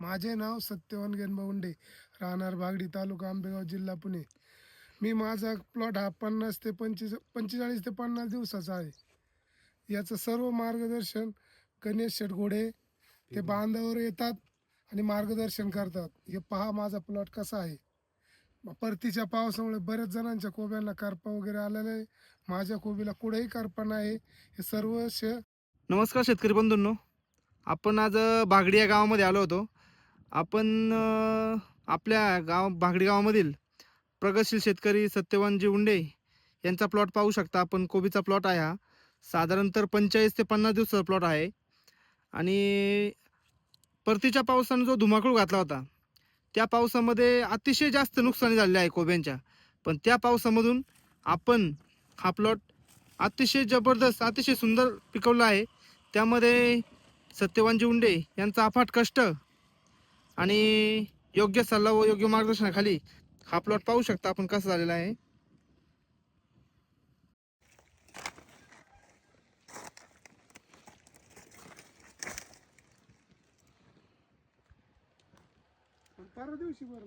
माझे नाव सत्यवान गेनबाउंडे राहणार बागडी तालुका आंबेगाव जिल्हा पुणे. मी माझा प्लॉट हा पन्नास ते पंचेच पंचेचाळीस ते पन्नास दिवसाचा आहे. याचं सर्व मार्गदर्शन गणेश शेटघोडे ते बांधावर येतात आणि मार्गदर्शन करतात. हे पहा माझा प्लॉट कसा आहे. परतीच्या पावसामुळे बऱ्याच जणांच्या कोब्यांना करपा वगैरे आलेला आहे. माझ्या कोबीला कुठेही करपा नाही. हे सर्व श नमस्कार शेतकरी बंधूंनो. आपण आज बागडी या गावामध्ये आलो होतो. आपण आपल्या गाव भागडी गावामधील प्रगतशील शेतकरी सत्यवानजी उंडे यांचा प्लॉट पाहू शकता. आपण कोबीचा प्लॉट आहे हा. साधारणतर पंचेचाळीस ते पन्नास दिवसाचा प्लॉट आहे. आणि परतीच्या पावसानं जो धुमाकूळ घातला होता त्या पावसामध्ये अतिशय जास्त नुकसानी झालेली आहे कोब्यांच्या. पण त्या पावसामधून आपण हा प्लॉट अतिशय जबरदस्त अतिशय सुंदर पिकवला आहे. त्यामध्ये सत्यवानजी उंडे यांचा अफाट कष्ट आणि योग्य सल्ला व योग्य मार्गदर्शनाखाली हा प्लॉट पाहू शकता आपण कसा झालेला आहे. परवा दिवशी भरलं.